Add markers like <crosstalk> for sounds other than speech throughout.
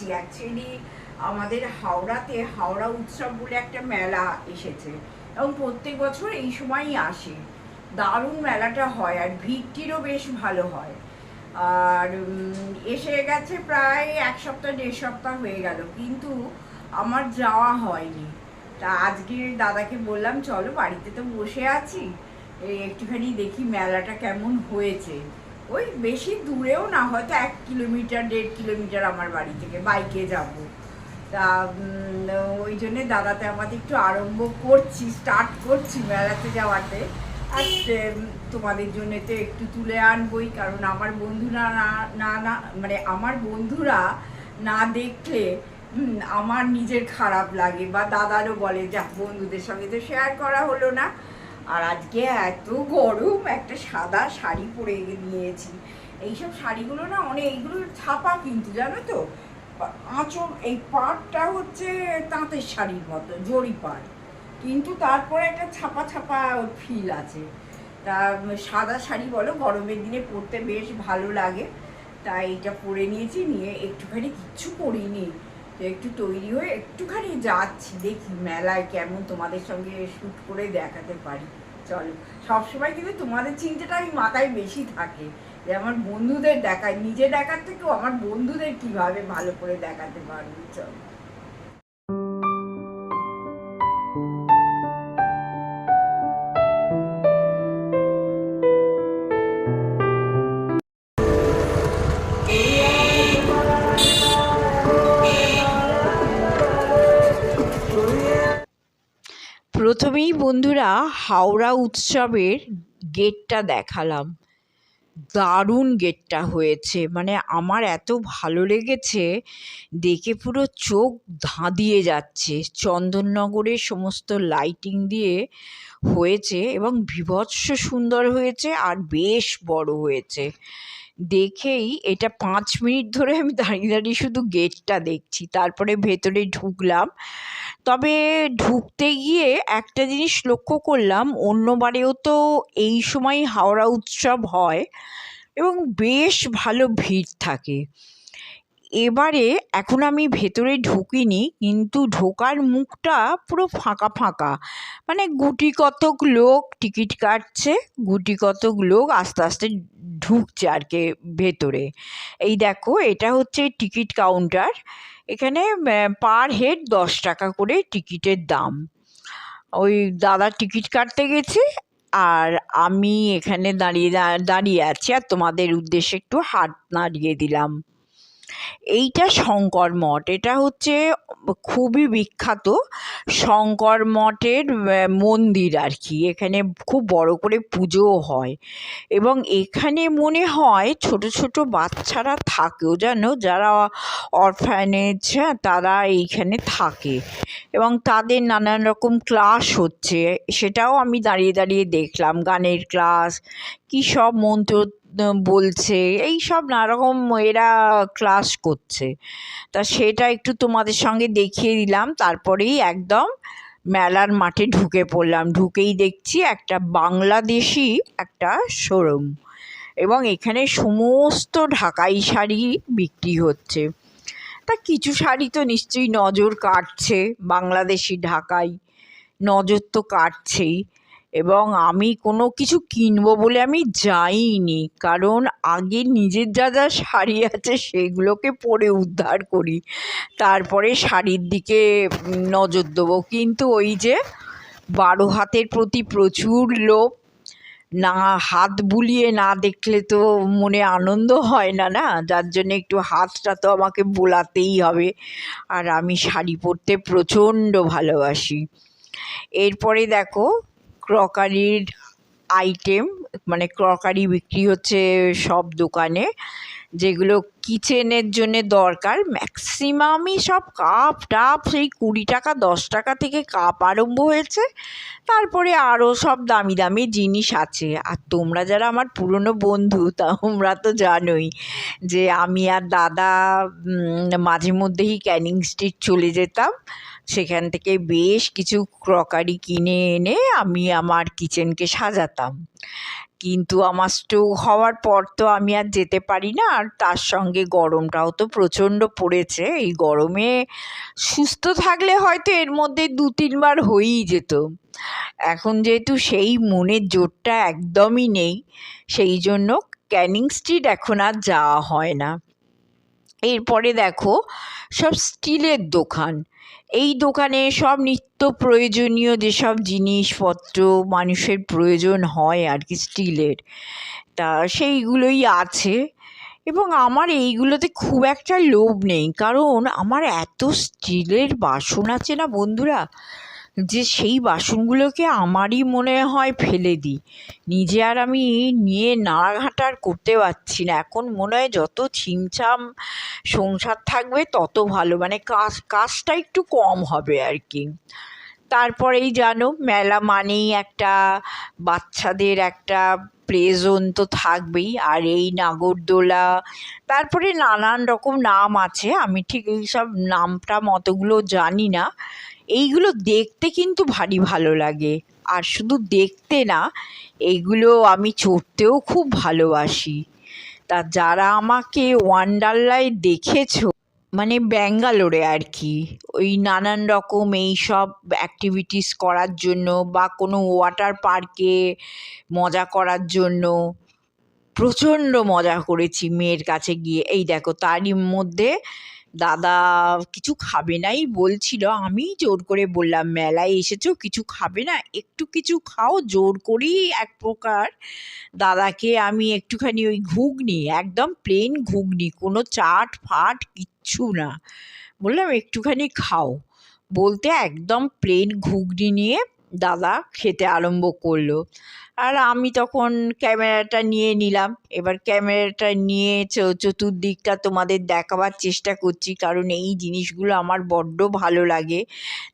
করছি অ্যাকচুয়ালি আমাদের হাওড়াতে, হাওড়া উৎসব বলে একটা মেলা এসেছে এবং প্রত্যেক বছর এই সময়ই আসে। দারুণ মেলাটা হয় আর ভিড়টিরও বেশ ভালো হয়। আর এসে গেছে প্রায় এক সপ্তাহ, দেড় সপ্তাহ হয়ে গেল, কিন্তু আমার যাওয়া হয়নি। তা আজকে দাদাকে বললাম, চলো বাড়িতে তো বসে আছি একটুখানি দেখি মেলাটা কেমন হয়েছে। ওই বেশি দূরেও না, হয়তো এক কিলোমিটার, দেড় কিলোমিটার আমার বাড়ি থেকে, বাইকে যাব। তা ওই জন্যে দাদাতে আমাদের একটু আরম্ভ করছি স্টার্ট করছি মেলাতে যাওয়াতে। আর তোমাদের জন্য তো একটু তুলে আনবই, কারণ আমার বন্ধুরা না না না মানে আমার বন্ধুরা না দেখলে আমার নিজের খারাপ লাগে, বা দাদারও বলে যা বন্ধুদের সঙ্গে তো শেয়ার করা হলো না। আর আজকে এত গরম, একটা সাদা শাড়ি পরে নিয়েছি। এইসব শাড়িগুলো না অনেক, এইগুলো ছাপা কিন্তু, জানো তো? আঁচল, এই পাড়টা হচ্ছে তাঁতের শাড়ির মতো, জরি পাট কিন্তু তারপরে একটা ছাপা ছাপা ফিল আছে। তা, সাদা শাড়ি বলো, গরমের দিনে পরতে বেশ ভালো লাগে। তাই এটা পরে নিয়েছি, নিয়ে একটুখানি কিচ্ছু করিনি। একটু তৈরি হয়ে একটুখানি যাচ্ছি, দেখি মেলায় কেমন তোমাদের সঙ্গে শ্যুট করে দেখাতে পারি। চলো, সবসময় কিন্তু তোমাদের চিন্তাটা আমি মাথায় বেশি থাকে যে আমার বন্ধুদের দেখায়, নিজে দেখার থেকেও আমার বন্ধুদের কীভাবে ভালো করে দেখাতে পারব, চলো। প্রথমেই বন্ধুরা হাওড়া উৎসবের গেটটা দেখালাম। দারুণ গেটটা হয়েছে। মানে আমার এত ভালো লেগেছে, দেখে পুরো চোখ ধাঁধিয়ে যাচ্ছে। চন্দননগরের সমস্ত লাইটিং দিয়ে হয়েছে এবং বীভৎস সুন্দর হয়েছে আর বেশ বড় হয়েছে। দেখেই এটা পাঁচ মিনিট ধরে আমি দাঁড়িয়ে দাঁড়িয়ে শুধু গেটটা দেখছি, তারপরে ভেতরে ঢুকলাম। তবে ঢুকতে গিয়ে একটা জিনিস লক্ষ্য করলাম অন্যবারেও তো এই সময় হাওড়া উৎসব হয় এবং বেশ ভালো ভিড় থাকে। এবারে এখন আমি ভেতরে ঢুকিনি, কিন্তু ঢোকার মুখটা পুরো ফাঁকা ফাঁকা। মানে গুটি কতক লোক টিকিট কাটছে, গুটি কতক লোক আস্তে আস্তে ঢুকছে আর কি ভেতরে। এই দেখো, এটা হচ্ছে টিকিট কাউন্টার। এখানে পার হেড দশ টাকা করে টিকিটের দাম। ওই দাদা টিকিট কাটতে গেছে, আর আমি এখানে দাঁড়িয়ে দাঁড়িয়ে আছি আর তোমাদের উদ্দেশ্যে একটু হাত নাড়িয়ে দিলাম। এইটা শঙ্কর মঠ। এটা হচ্ছে খুবই বিখ্যাত শঙ্কর মঠের মন্দির আর কি এখানে খুব বড় করে পুজোও হয়। এবং এখানে মনে হয় ছোট ছোট বাচ্চারা থাকেও জানো? যারা অরফ্যানেজ হ্যাঁ তারা এইখানে থাকে। এবং তাদের নানান রকম ক্লাস হচ্ছে। সেটাও আমি দাঁড়িয়ে দাঁড়িয়ে দেখলাম। গানের ক্লাস কী সব মন্ত্র বলছে, এই সব নানারকম এরা ক্লাস করছে। তা সেটা একটু তোমাদের সঙ্গে দেখিয়ে দিলাম, তারপরেই একদম মেলার মাঠে ঢুকে পড়লাম। ঢুকেই দেখছি একটা বাংলাদেশি একটা শোরুম এবং এখানে সমস্ত ঢাকাই শাড়ি বিক্রি হচ্ছে। তা কিছু শাড়ি তো নিশ্চয়ই নজর কাটছে, বাংলাদেশি ঢাকাই নজর তো কাটছেই। এবং আমি কোনো কিছু কিনবো বলে আমি যাইনি। কারণ আগে নিজের যা যা শাড়ি আছে সেগুলোকে পরে উদ্ধার করি। তারপরে শাড়ির দিকে নজর দেবো। কিন্তু ওই যে বারো হাতের প্রতি প্রচুর লোভ, না হাত বুলিয়ে না দেখলে তো মনে আনন্দ হয় না না? যার জন্য একটু হাতটা তো আমাকে বোলাতেই হবে। আর আমি শাড়ি পরতে প্রচণ্ড ভালোবাসি। এরপরে দেখো ক্রকারির আইটেম মানে ক্রকারি বিক্রি হচ্ছে সব দোকানে, যেগুলো কিচেনের জন্য দরকার। ম্যাক্সিমামই সব কাপ টাপ, সেই কুড়ি টাকা, দশ টাকা থেকে কাপ আরম্ভ হয়েছে। তারপরে আরও সব দামি দামি জিনিস আছে। আর তোমরা যারা আমার পুরনো বন্ধু, তোমরা তো জানোই যে আমি আর দাদা মাঝে মধ্যেই ক্যানিং স্ট্রিট চলে যেতাম। সেখান থেকে বেশ কিছু ক্রকারি কিনে এনে আমি আমার কিচেনকে সাজাতাম। কিন্তু আমার স্ট্রোক হওয়ার পর তো আমি আর যেতে পারি না, আর তার সঙ্গে গরমটাও তো প্রচণ্ড পড়েছে। এই গরমে সুস্থ থাকলে হয়তো এর মধ্যে দু, তিনবার হয়েই যেত। এখন যেহেতু সেই মনের জোরটা একদমই নেই, সেই জন্য ক্যানিং স্ট্রিট এখন আর যাওয়া হয় না। এরপরে দেখো, সব স্টিলের দোকান। এই দোকানে সব নিত্য প্রয়োজনীয় যেসব জিনিসপত্র মানুষের প্রয়োজন হয় আর কি স্টিলের, তা সেইগুলোই আছে। এবং আমার এইগুলোতে খুব একটা লোভ নেই, কারণ আমার এত স্টিলের বাসন আছে না বন্ধুরা? যে সেই বাসনগুলোকে আমারই মনে হয় ফেলে দিই। নিজে আর আমি নিয়ে নাড়াঘাটার করতে পারছি না। এখন মনে হয় যত ছিমছাম সংসার থাকবে তত ভালো। মানে কাজ, কাজটা একটু কম হবে আর কি। তারপরেই জানো, মেলা মানেই একটা বাচ্চাদের একটা প্লে তো থাকবেই, আর এই নাগরদোলা, তারপরে নানান রকম নাম আছে, আমি ঠিক এইসব নামটা মতগুলো জানি না। এইগুলো দেখতে কিন্তু ভারী ভালো লাগে, আর শুধু দেখতে না, এইগুলো আমি চড়তেও খুব ভালোবাসি। তা যারা আমাকে ওয়ান্ডারলায় দেখেছ মানে ব্যাঙ্গালোরে আর কি। ওই নানান রকম এই সব অ্যাক্টিভিটিস করার জন্য বা কোনো ওয়াটার পার্কে মজা করার জন্য প্রচণ্ড মজা করেছি মেয়ের কাছে গিয়ে। এই দেখো, তারই মধ্যে দাদা, কিছু খাবে নাই? বলছিল। আমি জোর করে বললাম, মেলায় এসেছ, কিছু খাবে না? একটু কিছু খাও, জোর করেই এক প্রকার। দাদাকে আমি একটুখানি ওই ঘুগনি, একদম প্লেন ঘুগনি, কোনো চাট, ফাট, কিচ্ছু না। বললাম, একটুখানি খাও। বলতে একদম প্লেন ঘুগনি নিয়ে দাদা খেতে আরম্ভ করল। আর আমি তখন ক্যামেরাটা নিয়ে নিলাম। এবার ক্যামেরাটা নিয়ে চতুর্দিকটা তোমাদের দেখাবার চেষ্টা করছি, কারণ এই জিনিসগুলো আমার বড্ড ভালো লাগে।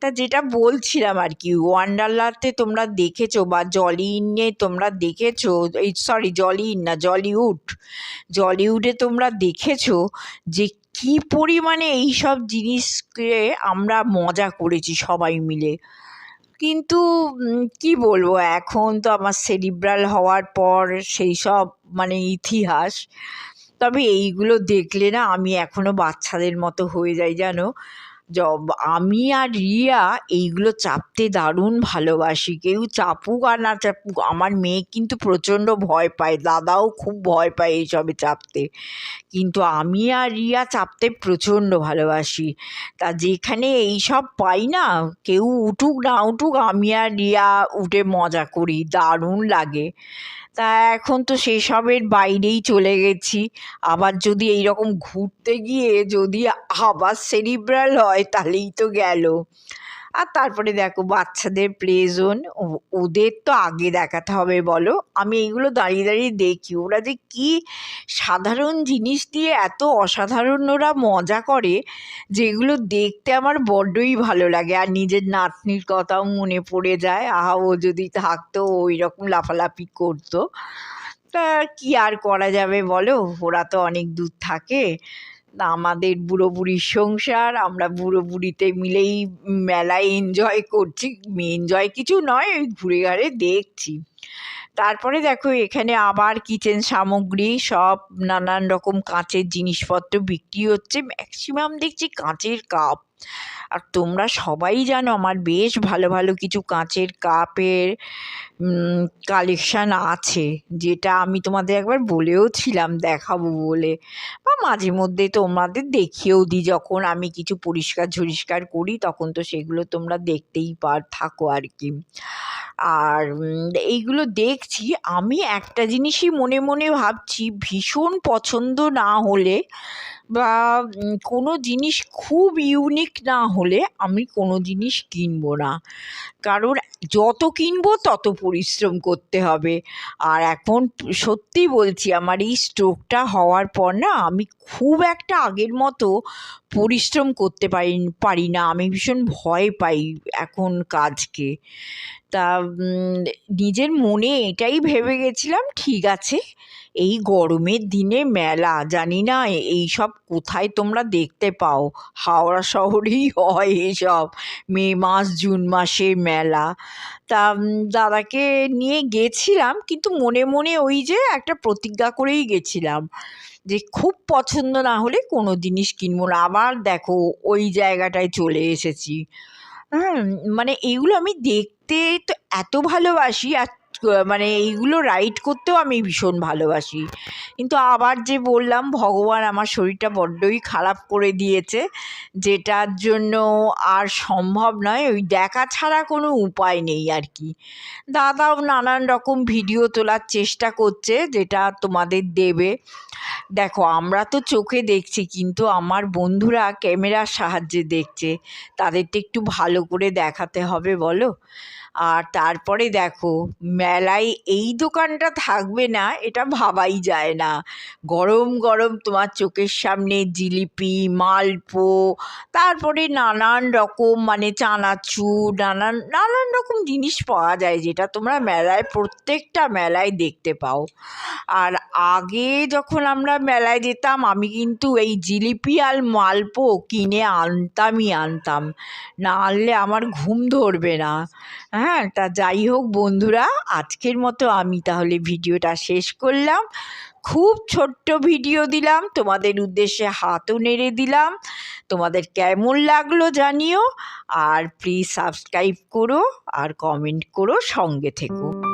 তা যেটা বলছিলাম আর কি, ওয়ান্ডারলাতে তোমরা দেখেছ বা জলিনে তোমরা দেখেছ? এই সরি জলিন না, জলিউড। জলিউডে তোমরা দেখেছ যে কী পরিমাণে এই সব জিনিসকে আমরা মজা করেছি সবাই মিলে? কিন্তু কি বলব? এখন তো আমার সেরিব্রাল হওয়ার পর সেই সব মানে ইতিহাস। তবে এইগুলো দেখলে না আমি এখনও বাচ্চাদের মতো হয়ে যাই, জানো? আমি আর রিয়া এইগুলো চাপতে দারুণ ভালোবাসি। কেউ চাপুক আর না চাপুক, আমার মেয়ে কিন্তু প্রচণ্ড ভয় পায়, দাদাও খুব ভয় পায় এইসবে চাপতে। কিন্তু আমি আর রিয়া চাপতে প্রচণ্ড ভালোবাসি। তা যেখানে এইসব পাই না, কেউ উঠুক না উঠুক, আমি আর রিয়া উঠে মজা করি, দারুণ লাগে। তা এখন তো সেসবের বাইরেই চলে গেছি। আবার যদি এই রকম ঘুরতে গিয়ে যদি আবার সেরিব্রাল হয়, তাহলেই তো গেল। আর তারপরে দেখো বাচ্চাদের প্লে জোন ওদের তো আগে দেখাতে হবে বলো। আমি এইগুলো দাঁড়িয়ে দাঁড়িয়ে দেখি, ওরা যে কী সাধারণ জিনিস দিয়ে এত অসাধারণ ওরা মজা করে যেগুলো দেখতে আমার বড্ডই ভালো লাগে। আর নিজের নাতনির কথাও মনে পড়ে যায়, আহা, ও যদি থাকতো ওই রকম লাফালাফি করতো। তা কী আর করা যাবে বলো? ওরা তো অনেক দূর থাকে। আমাদের বুড়ো বুড়ির সংসার, আমরা বুড়ো বুড়িতে মিলেই মেলায় এনজয় করছি। এনজয় কিছু নয়, ওই ঘুরে ঘাড়ে দেখছি। তারপরে দেখো, এখানে আবার কিচেন সামগ্রী, সব নানান রকম কাঁচের জিনিসপত্র বিক্রি হচ্ছে। ম্যাক্সিমাম দেখছি কাঁচের কাপ আর তোমরা সবাই জানো আমার বেশ ভালো ভালো কিছু কাঁচের কাপের কালেকশান আছে, যেটা আমি তোমাদের একবার বলেও ছিলাম দেখাবো বলে। বা মাঝে মধ্যে তোমাদের দেখিয়েও দিই, যখন আমি কিছু পরিষ্কার ঝরিষ্কার করি, তখন তো সেগুলো তোমরা দেখতেই পার, থাকো আর কি। আর এইগুলো দেখছি, আমি একটা জিনিসই মনে মনে ভাবছি, ভীষণ পছন্দ না হলে বা কোনো জিনিস খুব ইউনিক না হলে আমি কোনো জিনিস কিনবো না। কারণ যত কিনবো তত পরিশ্রম করতে হবে। আর এখন সত্যি বলছি, আমার এই স্ট্রোকটা হওয়ার পর না, আমি খুব একটা আগের মতো পরিশ্রম করতে পারি পারি না। আমি ভীষণ ভয় পাই এখন কাজকে। তা নিজের মনে এটাই ভেবে গেছিলাম, ঠিক আছে, এই গরমের দিনে মেলা, জানি না এই সব কোথায় তোমরা দেখতে পাও? হাওড়া শহরেই <laughs> হয় এসব, মে মাস, জুন মাসে মেলা। তা দাদাকে নিয়ে গেছিলাম, কিন্তু মনে মনে ওই যে একটা প্রতিজ্ঞা করেই গেছিলাম, যে খুব পছন্দ না হলে কোনো জিনিস কিনবো না। আবার দেখো, ওই জায়গাটায় চলে এসেছি। হ্যাঁ মানে এইগুলো আমি দেখতে তো এত ভালোবাসি আর মানে এইগুলো রাইড করতেও আমি ভীষণ ভালোবাসি। কিন্তু আবার যে বললাম, ভগবান আমার শরীরটা বড্ডই খারাপ করে দিয়েছে, যেটার জন্য আর সম্ভব নয়, ওই দেখা ছাড়া কোনো উপায় নেই আর কি। দাদাও নানান রকম ভিডিও তোলার চেষ্টা করছে, যেটা তোমাদের দেবে। দেখো, আমরা তো চোখে দেখছি, কিন্তু আমার বন্ধুরা ক্যামেরার সাহায্যে দেখছে। তাদের তো একটু ভালো করে দেখাতে হবে, বলো? আর তারপরে দেখো, মেলায় এই দোকানটা থাকবে না, এটা ভাবাই যায় না। গরম গরম তোমার চোখের সামনে জিলিপি, মালপো, তারপরে নানান রকম মানে চানাচুর, নানান নানান রকম জিনিস পাওয়া যায়, যেটা তোমরা মেলায়, প্রত্যেকটা মেলায় দেখতে পাও। আর আগে যখন আমরা মেলায় যেতাম, আমি কিন্তু এই জিলিপি আর মালপো কিনে আনতামই আনতাম। না আনলে আমার ঘুম ধরবে না। হ্যাঁ তা যাই হোক বন্ধুরা, আজকের মতো আমি তাহলে ভিডিওটা শেষ করলাম। খুব ছোট্ট ভিডিও দিলাম, তোমাদের উদ্দেশ্যে হাতও নেড়ে দিলাম। তোমাদের কেমন লাগল জানিও, আর প্লিজ সাবস্ক্রাইব করো, আর কমেন্ট করো সঙ্গে থেকো।